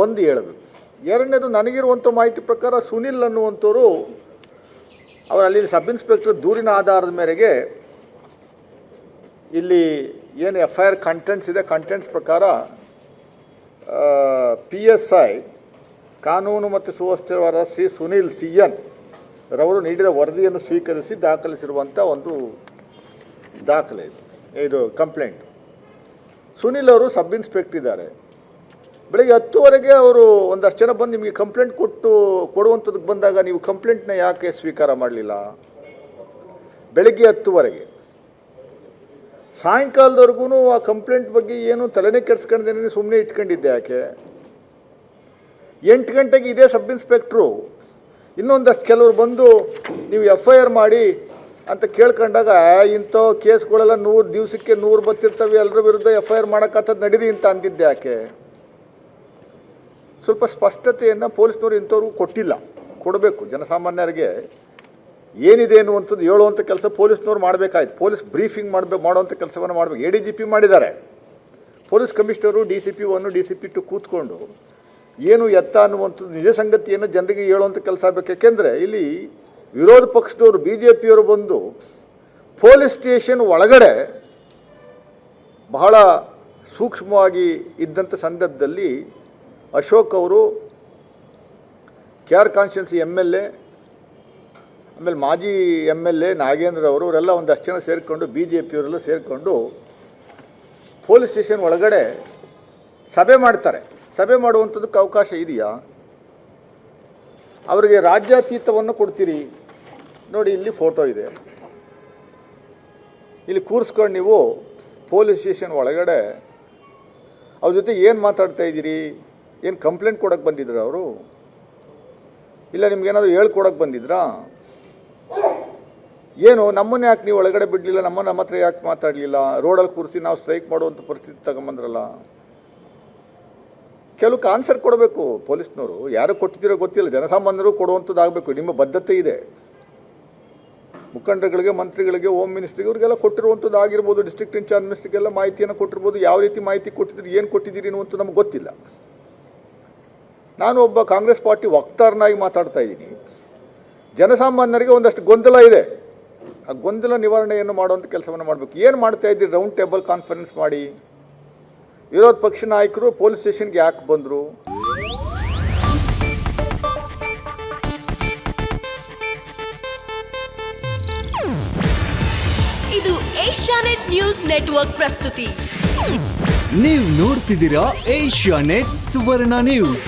ಒಂದು ಹೇಳಬೇಕು. ಎರಡನೇದು ನನಗಿರುವಂಥ ಮಾಹಿತಿ ಪ್ರಕಾರ ಸುನಿಲ್ ಅನ್ನುವಂಥವರು ಅವರು ಅಲ್ಲಿ ಸಬ್ ಇನ್ಸ್ಪೆಕ್ಟರ್ ದೂರಿನ ಆಧಾರದ ಮೇರೆಗೆ ಇಲ್ಲಿ ಏನು ಎಫ್ ಐ ಆರ್ ಕಂಟೆಂಟ್ಸ್ ಇದೆ ಕಂಟೆಂಟ್ಸ್ ಪ್ರಕಾರ ಪಿ ಎಸ್ ಐ ಕಾನೂನು ಮತ್ತು ಸುವ್ಯವಸ್ಥೆವಾದ ಶ್ರೀ ಸುನಿಲ್ ಸಿ ಎನ್ ರವರು ನೀಡಿದ ವರದಿಯನ್ನು ಸ್ವೀಕರಿಸಿ ದಾಖಲಿಸಿರುವಂಥ ಒಂದು ದಾಖಲೆ ಇದು ಇದು ಕಂಪ್ಲೇಂಟ್ ಸುನಿಲ್ ಅವರು ಸಬ್ ಇನ್ಸ್ಪೆಕ್ಟ್ ಇದ್ದಾರೆ. ಬೆಳಗ್ಗೆ ಹತ್ತುವರೆಗೆ ಅವರು ಒಂದಷ್ಟು ಜನ ಬಂದು ನಿಮಗೆ ಕಂಪ್ಲೇಂಟ್ ಕೊಟ್ಟು, ಕೊಡುವಂಥದ್ದಕ್ಕೆ ಬಂದಾಗ ನೀವು ಕಂಪ್ಲೇಂಟ್ನ ಯಾಕೆ ಸ್ವೀಕಾರ ಮಾಡಲಿಲ್ಲ? ಬೆಳಗ್ಗೆ ಹತ್ತುವರೆಗೆ. ಸಾಯಂಕಾಲದವರೆಗೂ ಆ ಕಂಪ್ಲೇಂಟ್ ಬಗ್ಗೆ ಏನು ತಲೆನೇ ಕೆಡ್ಸ್ಕೊಂಡೇನೆ ಸುಮ್ಮನೆ ಇಟ್ಕೊಂಡಿದ್ದೆ ಯಾಕೆ? ಎಂಟು ಗಂಟೆಗೆ ಇದೇ ಸಬ್ ಇನ್ಸ್ಪೆಕ್ಟ್ರು ಇನ್ನೊಂದಷ್ಟು ಕೆಲವರು ಬಂದು ನೀವು ಎಫ್ ಐ ಆರ್ ಮಾಡಿ ಅಂತ ಕೇಳ್ಕೊಂಡಾಗ ಇಂಥ ಕೇಸ್ಗಳೆಲ್ಲ ನೂರು ದಿವಸಕ್ಕೆ ನೂರು ಬತ್ತಿರ್ತವೆ ಎಲ್ಲರ ವಿರುದ್ಧ ಎಫ್ ಐ ಆರ್ ಮಾಡೋಕ್ಕಂಥದ್ದು ನಡೀರಿ ಅಂತ ಅಂದಿದ್ದೆ ಯಾಕೆ? ಸ್ವಲ್ಪ ಸ್ಪಷ್ಟತೆಯನ್ನು ಪೊಲೀಸ್ನವರು ಇಂಥವ್ರು ಕೊಟ್ಟಿಲ್ಲ. ಕೊಡಬೇಕು. ಜನಸಾಮಾನ್ಯರಿಗೆ ಏನಿದೆ ಅನ್ನುವಂಥದ್ದು ಹೇಳುವಂಥ ಕೆಲಸ ಪೊಲೀಸ್ನವ್ರು ಮಾಡಬೇಕಾಯ್ತು. ಪೊಲೀಸ್ ಬ್ರೀಫಿಂಗ್ ಮಾಡಬೇಕು ಮಾಡುವಂಥ ಕೆಲಸವನ್ನು ಮಾಡಬೇಕು. ಎ ಡಿ ಜಿ ಪಿ ಮಾಡಿದ್ದಾರೆ. Police commissioner D C P one D C P two ಕೂತ್ಕೊಂಡು ಏನು ಎತ್ತ ಅನ್ನುವಂಥದ್ದು, ನಿಜ ಸಂಗತಿಯನ್ನು ಜನರಿಗೆ ಹೇಳುವಂಥ ಕೆಲಸ ಆಗಬೇಕು. ಯಾಕೆಂದರೆ ಇಲ್ಲಿ ವಿರೋಧ ಪಕ್ಷದವರು, ಬಿ ಜೆ ಪಿಯವರು ಬಂದು ಪೊಲೀಸ್ ಸ್ಟೇಷನ್ ಒಳಗಡೆ ಬಹಳ ಸೂಕ್ಷ್ಮವಾಗಿ ಇದ್ದಂಥ ಸಂದರ್ಭದಲ್ಲಿ ಅಶೋಕ್ ಅವರು K R constituency M L A ಆಮೇಲೆ ಮಾಜಿ ಎಂ ಎಲ್ ಎ ನಾಗೇಂದ್ರ ಅವರು, ಅವರೆಲ್ಲ ಒಂದಷ್ಟು ಜನ ಸೇರಿಕೊಂಡು ಬಿ ಜೆ ಪಿಯವರೆಲ್ಲ ಸೇರಿಕೊಂಡು ಪೊಲೀಸ್ ಸ್ಟೇಷನ್ ಒಳಗಡೆ ಸಭೆ ಮಾಡ್ತಾರೆ. ಸಭೆ ಮಾಡುವಂಥದ್ದಕ್ಕೆ ಅವಕಾಶ ಇದೆಯಾ? ಅವರಿಗೆ ರಾಜ್ಯಾತೀತವನ್ನು ಕೊಡ್ತೀರಿ? ನೋಡಿ, ಇಲ್ಲಿ ಫೋಟೋ ಇದೆ. ಇಲ್ಲಿ ಕೂರಿಸ್ಕೊಂಡು ನೀವು ಪೊಲೀಸ್ ಸ್ಟೇಷನ್ ಒಳಗಡೆ ಅವ್ರ ಜೊತೆ ಏನು ಮಾತಾಡ್ತಾ ಇದ್ದೀರಿ? ಏನು ಕಂಪ್ಲೇಂಟ್ ಕೊಡೋಕ್ಕೆ ಬಂದಿದ್ರ ಅವರು? ಇಲ್ಲ ನಿಮ್ಗೇನಾದರೂ ಹೇಳ್ಕೊಡಕ್ಕೆ ಬಂದಿದ್ರಾ? ಏನು, ನಮ್ಮನ್ನ ಯಾಕೆ ನೀವು ಒಳಗಡೆ ಬಿಡಲಿಲ್ಲ, ನಮ್ಮನ್ನು ನಮ್ಮ ಹತ್ರ ಯಾಕೆ ಮಾತಾಡಲಿಲ್ಲ? ರೋಡಲ್ಲಿ ಕೂರಿಸಿ ನಾವು ಸ್ಟ್ರೈಕ್ ಮಾಡುವಂಥ ಪರಿಸ್ಥಿತಿ ತಗೊಂಬಂದ್ರಲ್ಲ? ಕೆಲವು ಆನ್ಸರ್ ಕೊಡಬೇಕು ಪೊಲೀಸ್ನವರು. ಯಾರು ಕೊಟ್ಟಿದ್ದೀರೋ ಗೊತ್ತಿಲ್ಲ. ಜನಸಾಮಾನ್ಯರು ಕೊಡುವಂಥದ್ದು ಆಗಬೇಕು ನಿಮ್ಮ ಬದ್ಧತೆ ಇದೆ. ಮುಖಂಡರುಗಳಿಗೆ, ಮಂತ್ರಿಗಳಿಗೆ ಹೋಮ್ ಮಿನಿಸ್ಟ್ರಿಗೆ ಇವ್ರಿಗೆಲ್ಲ ಕೊಟ್ಟಿರುವಂಥದ್ದು ಆಗಿರ್ಬೋದು ಡಿಸ್ಟ್ರಿಕ್ಟ್ ಇನ್ಚಾರ್ಜ್ ಮಿನಿಸ್ಟ್ರಿಗೆಲ್ಲ ಮಾಹಿತಿಯನ್ನು ಕೊಟ್ಟಿರ್ಬೋದು. ಯಾವ ರೀತಿ ಮಾಹಿತಿ ಕೊಟ್ಟಿದ್ದೀರಿ, ಏನು ಕೊಟ್ಟಿದ್ದೀರಿ ಅನ್ನುವಂಥ ನಮ್ಗೆ ಗೊತ್ತಿಲ್ಲ. ನಾನು ಒಬ್ಬ ಕಾಂಗ್ರೆಸ್ ಪಾರ್ಟಿ ವಕ್ತಾರನಾಗಿ ಮಾತಾಡ್ತಾ ಇದ್ದೀನಿ. ಜನಸಾಮಾನ್ಯರಿಗೆ ಒಂದಷ್ಟು ಗೊಂದಲ ಇದೆ. ಆ ಗೊಂದಲ ನಿವಾರಣೆಯನ್ನು ಮಾಡುವಂಥ ಕೆಲಸವನ್ನು ಮಾಡಬೇಕು. ಏನು ಮಾಡ್ತಾ ಇದ್ದೀರಿ? ರೌಂಡ್ ಟೇಬಲ್ ಕಾನ್ಫರೆನ್ಸ್ ಮಾಡಿ. ವಿರೋಧ ಪಕ್ಷ ನಾಯಕರು ಪೊಲೀಸ್ ಸ್ಟೇಷನ್ಗೆ ಯಾಕೆ ಬಂದರು? ಇದು ಏಷ್ಯಾನೆಟ್ ನ್ಯೂಸ್ ನೆಟ್ವರ್ಕ್ ಪ್ರಸ್ತುತಿ. ನೀವು ನೋಡ್ತಿದ್ದೀರಾ ಏಷ್ಯಾ ನೆಟ್ ಸುವರ್ಣ ನ್ಯೂಸ್.